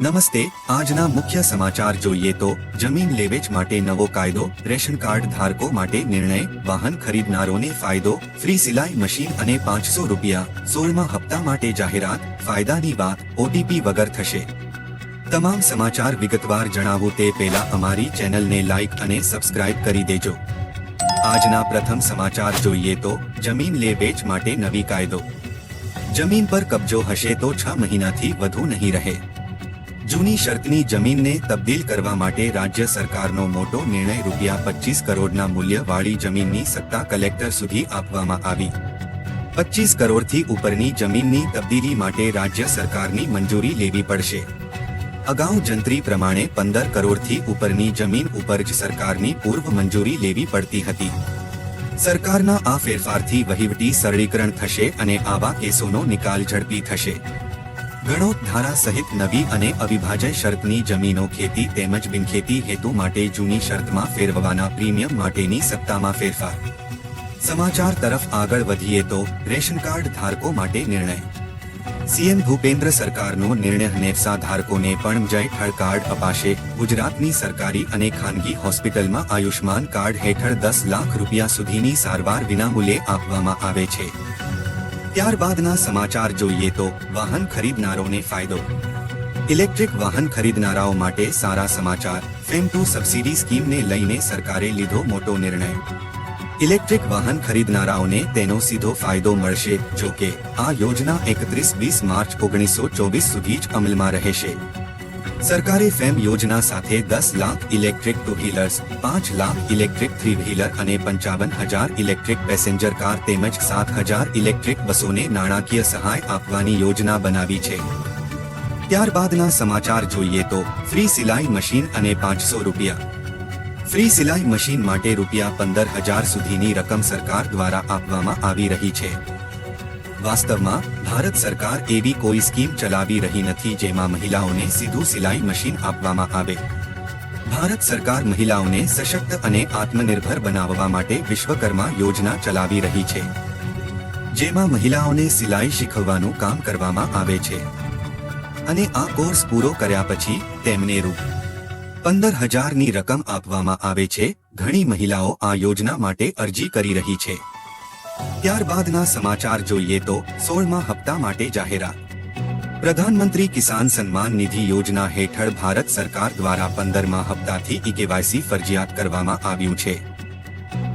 નમસ્તે, આજના મુખ્ય સમાચાર જોઈએ તો, જમીન લેવેચ માટે નવો કાયદો, રેશન કાર્ડ ધારકો માટે નિર્ણય, વાહન ખરીદનારોને ફાયદો, ફ્રી સિલાઈ મશીન અને પાંચસો રૂપિયા, સોળમા હપ્તા માટે જાહેરાત, ફાયદાની વાત, ઓટીપી વગર થશે. તમામ સમાચાર વિગતવાર જણાવું તે પહેલા અમારી ચેનલને લાઇક અને સબસ્ક્રાઇબ કરી દેજો. આજના પ્રથમ સમાચાર જોઈએ તો, જમીન લે વેચ માટે નવી કાયદો. જમીન પર કબજો હશે તો છ મહિનાથી વધુ નહીં રહે. જૂની શરતની જમીનને તબદીલ કરવા માટે રાજ્ય સરકારનો મોટો નિર્ણય રૂપિયા પચીસ કરોડના મૂલ્યવાળી જમીનની સત્તા કલેક્ટર સુધી આપવામાં આવી. પચીસ કરોડથી ઉપરની જમીનની તબદીલી માટે રાજ્ય સરકારની મંજૂરી લેવી પડશે. અગાઉ જંત્રી પ્રમાણે પંદર કરોડથી ઉપરની જમીન ઉપર જ સરકારની પૂર્વ મંજૂરી લેવી પડતી હતી. સરકારના આ ફેરફારથી વહીવટી સરળીકરણ થશે અને આવા કેસોનો નિકાલ ઝડપી થશે. ગણોત ધારા સહિત નવી અને અવિભાજ્ય શરતની જમીનો ખેતી તેમજ બિનખેતી હેતુ માટે જૂની શરતમાં ફેરવવાના પ્રીમિયમ માટેની સત્તામાં ફેરફાર. સમાચાર તરફ આગળ વધીએ તો રેશન કાર્ડ ધારકો માટે નિર્ણય. સીએમ ભૂપેન્દ્ર સરકારનો નિર્ણય નેફસા ધારકોને પણ જય ઠળ કાર્ડ અપાશે. ગુજરાતની સરકારી અને ખાનગી હોસ્પિટલમાં આયુષ્માન કાર્ડ હેઠળ દસ લાખ રૂપિયા સુધીની સારવાર વિનામૂલ્યે આપવામાં આવે છે. ત્યારબાદના સમાચાર જોઈએ તો વાહન ખરીદનારોને ફાયદો. ઇલેક્ટ્રિક વાહન ખરીદનારાઓ માટે સારા સમાચાર. ફેમ ટુ સબસિડી સ્કીમને લઈને સરકારે લીધો મોટો નિર્ણય. ઇલેક્ટ્રિક વાહન ખરીદનારાઓને તેનો સીધો ફાયદો મળશે જો કે આ યોજના એકત્રીસ વીસ માર્ચ ઓગણીસો ચોવીસ સુધી જ અમલમાં રહેશે. સરકારે ફેમ યોજના સાથે દસ લાખ ઇલેક્ટ્રિક ટુ વ્હીલર્સ, પાંચ લાખ ઇલેક્ટ્રિક થ્રી વ્હીલર અને પંચાવન હજાર ઇલેક્ટ્રિક પેસેન્જર કાર તેમજ સાત હજાર ઇલેક્ટ્રિક બસોને નાણાકીય સહાય આપવાની યોજના બનાવી છે. ત્યારબાદના સમાચાર જોઈએ તો ફ્રી સિલાઈ મશીન અને પાંચસો રૂપિયા. ફ્રી સિલાઈ મશીન માટે રૂપિયા પંદર હજાર સુધીની રકમ સરકાર દ્વારા આપવામાં આવી રહી છે. વાસ્તવમાં, ભારત સરકાર એવી કોઈ સ્કીમ ચલાવી રહી નથી જેમાં મહિલાઓને સીધું સિલાઈ મશીન આપવામાં આવે. ભારત સરકાર મહિલાઓને સશક્ત અને આત્મનિર્ભર બનાવવા માટે વિશ્વકર્મા યોજના ચલાવી રહી છે. જેમાં મહિલાઓને સિલાઈ શીખવવાનું કામ કરવામાં આવે છે. અને આ કોર્સ પૂરો કર્યા પછી તેમને રૂ. પંદર હજારની રકમ આપવામાં આવે છે. ઘણી મહિલાઓ આ યોજના માટે અરજી કરી રહી છે. ત્યારબાદના સમાચાર જોઈએ તો સોળમા હપ્તા માટે જાહેરાત. પ્રધાનમંત્રી કિસાન સન્માન નિધિ યોજના હેઠળ ભારત સરકાર દ્વારા પંદરમા હપ્તાથી ઈ કેવાયસી ફરજિયાત કરવામાં આવ્યું છે.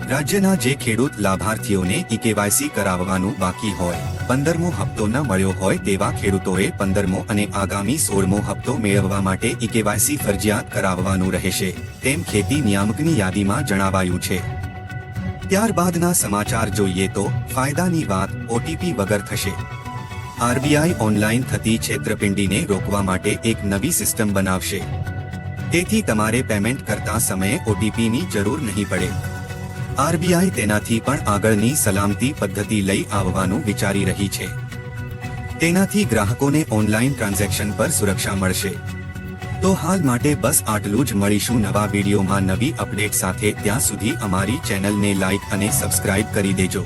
રાજ્યના જે ખેડૂત લાભાર્થીઓને ઈ કેવાયસી કરાવવાનું બાકી હોય, પંદરમો હપ્તો ન મળ્યો હોય તેવા ખેડૂતોએ પંદરમો અને આગામી સોળમો હપ્તો મેળવવા માટે ઈ કેવાયસી ફરજિયાત કરાવવાનું રહેશે, તેમ ખેતી નિયામકની યાદીમાં જણાવાયું છે. ત્યારબાદના સમાચાર જોઈએ તો ફાયદાની વાત ઓટીપી વગર થશે. આરબીઆઈ ઓનલાઈન થતી છેતરપિંડીને રોકવા માટે એક નવી સિસ્ટમ બનાવશે. તેથી તમારે પેમેન્ટ કરતા સમયે ઓટીપીની જરૂર નહીં પડે. આરબીઆઈ તેનાથી પણ આગળની સલામતી પદ્ધતિ લઈ આવવાનું વિચારી રહી છે. તેનાથી ગ્રાહકોને ઓનલાઈન ટ્રાન્ઝેક્શન પર સુરક્ષા મળશે. તો હાલ માટે બસ આટલું જ. મળીશું નવા વિડીયોમાં નવી અપડેટ સાથે. ત્યાં સુધી અમારી ચેનલને લાઇક અને સબસ્ક્રાઇબ કરી દેજો.